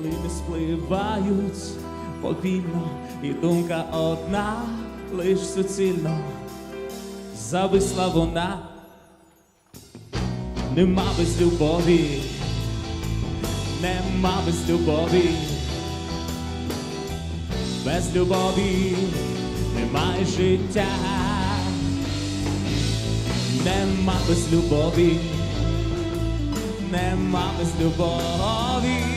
минають повільно, і думка одна лиш суцільно зависла вона, нема без любові, нема без любові, без любові немає життя, нема без любові, нема без любові.